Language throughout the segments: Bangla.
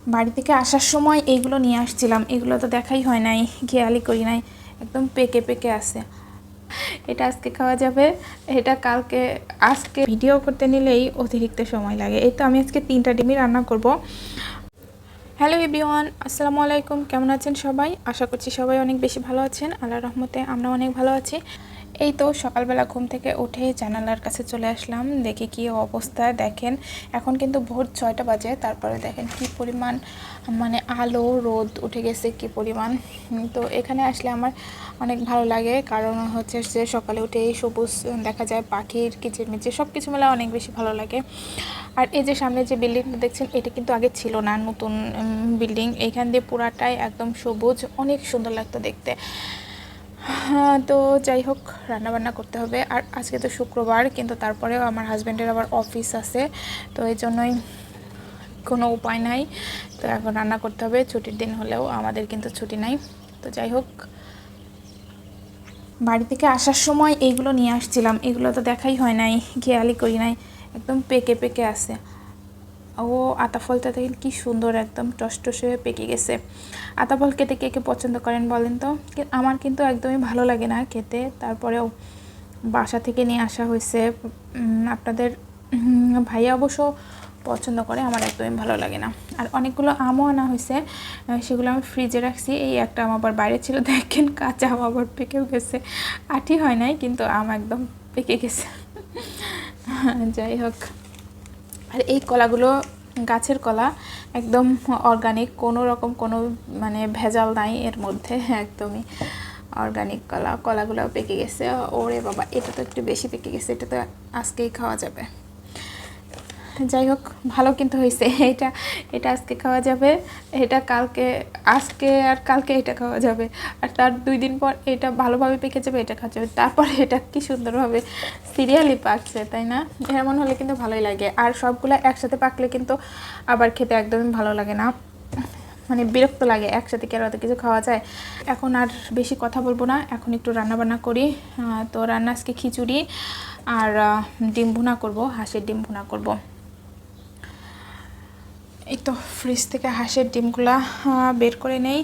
বাড়ি থেকে আসার সময় এইগুলো নিয়ে আসছিলাম। এগুলো তো দেখাই হয় নাই, খেয়ালই করি নাই। একদম পেকে পেকে আছে। এটা আজকে খাওয়া যাবে, এটা কালকে, আজকে ভিডিও করতে নিলেই অতিরিক্ত সময় লাগে। এই তো আমি আজকে তিনটা ডিমই রান্না করব। হ্যালো এভরিওয়ান, আসসালামু আলাইকুম। কেমন আছেন সবাই? আশা করছি সবাই অনেক বেশি ভালো আছেন। আল্লাহ রহমতে আমরা অনেক ভালো আছি। এই তো সকালবেলা ঘুম থেকে উঠে জানালার কাছে চলে আসলাম। দেখি কি অবস্থা, দেখেন এখন কিন্তু ভোর ছয়টা বাজে, তারপরে দেখেন কি পরিমাণ মানে আলো, রোদ উঠে গেছে, কি পরিমাণ। তো এখানে আসলে আমার অনেক ভালো লাগে, কারণ হচ্ছে যে সকালে উঠে এই সবুজ দেখা যায় পাখির কিচিরমিচির সব কিছু মেলা অনেক বেশি ভালো লাগে। আর এই যে সামনে যে বিল্ডিংটা দেখছেন, এটা কিন্তু আগে ছিল না নতুন বিল্ডিং। এইখান দিয়ে পুরাটাই একদম সবুজ, অনেক সুন্দর লাগতো দেখতে। তো যাই হোক, রান্নাবান্না করতে হবে। আর আজকে তো শুক্রবার, কিন্তু তারপরেও আমার হাজব্যান্ডের আবার অফিস আছে। তো এই জন্যই কোনো উপায় নাই। তো এখন রান্না করতে হবে। ছুটির দিন হলেও আমাদের কিন্তু ছুটি নাই। তো যাই হোক, বাড়ি থেকে আসার সময় এইগুলো নিয়ে আসছিলাম। এগুলো তো দেখাই হয় নাই, খেয়ালই করি নাই। একদম পেকে পেকে আছে। ও আতা ফলটা দেখেন কি সুন্দর একদম টসটসে পেকে গেছে। আতা ফল খেতে কে কে পছন্দ করেন বলেন তো? আমার কিন্তু একদমই ভালো লাগে না খেতে। তারপরেও বাসা থেকে নিয়ে আসা হয়েছে। আপনাদের ভাইয়া অবশ্য পছন্দ করে, আমার একদমই ভালো লাগে না। আর অনেকগুলো আমও আনা হয়েছে। সেগুলো আমি ফ্রিজে রাখছি। এই একটা আম আবার বাইরে ছিল, দেখেন কাঁচা আম আবার পেকেও গেছে। আঠি হয় নাই, কিন্তু আম একদম পেকে গেছে। যাই হোক। আর এই কলাগুলো গাছের কলা, একদম অর্গানিক কোনো রকম কোনো মানে ভেজাল নাই এর মধ্যে, একদমই অর্গানিক কলা কলাগুলো পেকে গেছে। ওরে বাবা, এটা তো একটু বেশি পেকে গেছে, এটা তো আজকেই খাওয়া যাবে। যাই হোক, ভালো কিন্তু হয়েছে এটা এটা আজকে খাওয়া যাবে। এটা কালকে, আজকে আর কালকে এটা খাওয়া যাবে। আর তার দুই দিন পর এটা ভালোভাবে পেকে যাবে, এটা খাওয়া যাবে। তারপরে এটা কি সুন্দরভাবে সিরিয়ালি পাকছে, তাই না? এমন হলে কিন্তু ভালোই লাগে। আর সবগুলো একসাথে পাকলে কিন্তু আবার খেতে একদমই ভালো লাগে না। মানে বিরক্ত লাগে, একসাথে কি আর অত কিছু খাওয়া যায়? এখন আর বেশি কথা বলব না। এখন একটু রান্না বান্না করি তো রান্না আজকে খিচুড়ি আর ডিম ভুনা করব, হাঁসের ডিম ভুনা করব। এই তো ফ্রিজ থেকে হাঁসের ডিমগুলা বের করে নেই।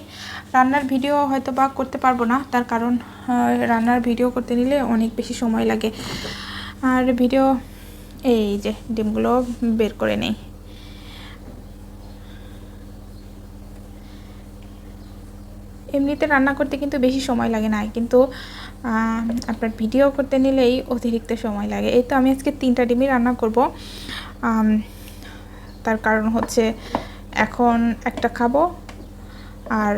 রান্নার ভিডিও হয়তো বা করতে পারব না, তার কারণ রান্নার ভিডিও করতে নিলে অনেক বেশি সময় লাগে। আর ভিডিও এই যে ডিমগুলো বের করে নেই। এমনিতে রান্না করতে কিন্তু বেশি সময় লাগে না, কিন্তু আপনার ভিডিও করতে নিলেই অতিরিক্ত সময় লাগে। এই তো আমি আজকে তিনটা ডিমই রান্না করব। তার কারণ হচ্ছে এখন একটা খাব আর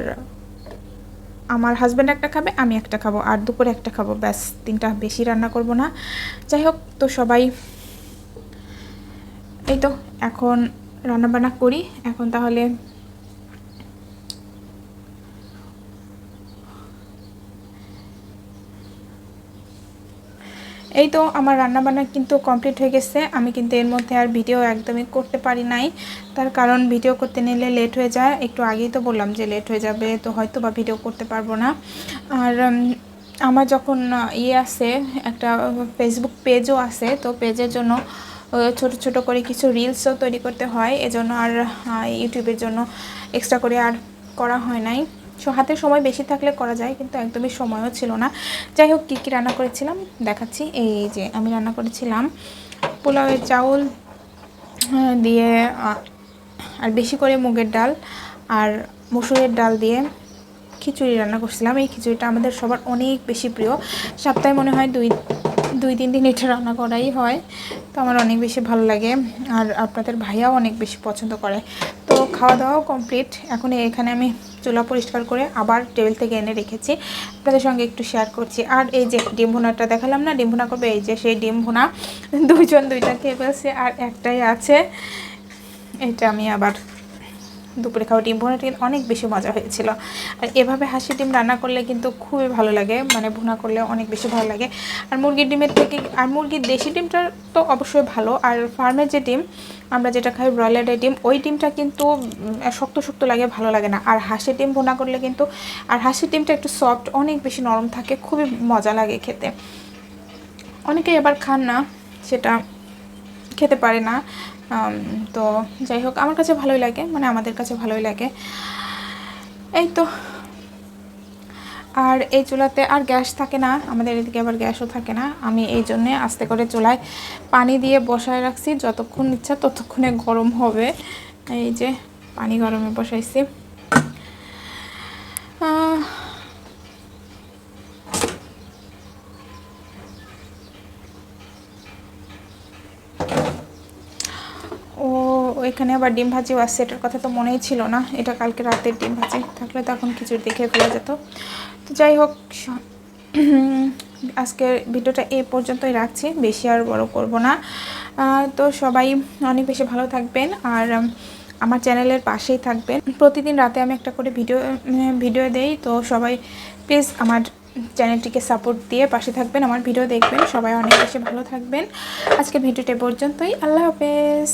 আমার হাজব্যান্ড একটা খাবে, আমি একটা খাব। আর দুপুরে একটা খাব। ব্যাস, তিনটা বেশি রান্না করব না। যাই হোক, তো সবাই এই তো, এখন রান্না বান্না করি। এখন তাহলে এই তো আমার রান্না বান্না কিন্তু কমপ্লিট হয়ে গেছে। আমি কিন্তু এর মধ্যে আর ভিডিও একদমই করতে পারি নাই। তার কারণ ভিডিও করতে নিলে লেট হয়ে যায়। একটু আগেই তো বললাম যে লেট হয়ে যাবে, তো হয়তো বা ভিডিও করতে পারব না। আর আমার যখন ইয়ে আছে, একটা ফেসবুক পেজও আছে, তো পেজের জন্য ছোট ছোট করে কিছু রিলসও তৈরি করতে হয়। এজন্য আর ইউটিউবের জন্য এক্সট্রা করে আর করা হয় নাই। হাতে সময় বেশি থাকলে করা যায়, কিন্তু একদমই সময়ও ছিল না। যাই হোক, কী কী রান্না করেছিলাম? দেখাচ্ছি। এই যে আমি রান্না করেছিলাম পোলাওয়ের চাউল দিয়ে আর বেশি করে মুগের ডাল আর মসুরের ডাল দিয়ে খিচুড়ি রান্না করছিলাম। এই খিচুড়িটা আমাদের সবার অনেক বেশি প্রিয়। সপ্তাহে মনে হয় দুই দুই, তিন দিন এটা রান্না করাই হয়। তো আমার অনেক বেশি ভালো লাগে আর আপনাদের ভাইয়াও অনেক বেশি পছন্দ করে। খাওয়া দাওয়াও কমপ্লিট এখন এখানে আমি চুলা পরিষ্কার করে আবার টেবিল থেকে এনে রেখেছি। আপনাদের সঙ্গে একটু শেয়ার করছি। আর এই যে ডিম ভুনাটা দেখালাম না, ডিম ভুনা করবে, এই যে সেই ডিম ভুনা। দুইজন দুইটা খেয়ে ফেলছে, আর একটাই আছে। এটা আমি আবার দুপুরে খাওয়া ডিম ভুনাটা কিন্তু অনেক বেশি মজা হয়েছিল। আর এভাবে হাসি ডিম রান্না করলে কিন্তু খুবই ভালো লাগে মানে ভুনা করলে অনেক বেশি ভালো লাগে। আর মুরগির ডিমের থেকে, আর মুরগির দেশি ডিমটা তো অবশ্যই ভালো, আর ফার্মের যে ডিম আমরা যেটা খাই ব্রয়লারের ডিম, ওই ডিমটা কিন্তু শক্ত শক্ত লাগে, ভালো লাগে না। আর হাঁসের ডিম ভুনা করলে কিন্তু, আর হাঁসের ডিমটা একটু সফট অনেক বেশি নরম থাকে, খুবই মজা লাগে খেতে। অনেকেই আবার খান না, সেটা খেতে পারে না। তো যাই হোক, আমার কাছে ভালোই লাগে মানে আমাদের কাছে ভালোই লাগে। এই তো। আর এই চুলাতে আর গ্যাস থাকে না, আমাদের এদিকে আবার গ্যাসও থাকে না। আমি এই জন্যে আস্তে করে চুলায় পানি দিয়ে বসায় রাখছি, যতক্ষণ ইচ্ছা ততক্ষণে গরম হবে। এই যে, পানি গরমে বসাইছি। ওইখানে আবার ডিম ভাজিও আছে, এটার কথা তো মনেই ছিল না। এটা কালকে রাতের ডিম ভাজি থাকলে তো এখন খিচুড়ি দেখে ফেলা যেত। তো যাই হোক, আজকের ভিডিওটা এ পর্যন্তই রাখছি, বেশি আর বড় করব না। তো সবাই অনেক বেশি ভালো থাকবেন আর আমার চ্যানেলের পাশেই থাকবেন। প্রতিদিন রাতে আমি একটা করে ভিডিও ভিডিও দেই, তো সবাই প্লিজ আমার চ্যানেলটিকে সাপোর্ট দিয়ে পাশে থাকবেন, আমার ভিডিও দেখবেন। সবাই অনেক বেশি ভালো থাকবেন। আজকে ভিডিওটা পর্যন্তই। আল্লাহ হাফেজ।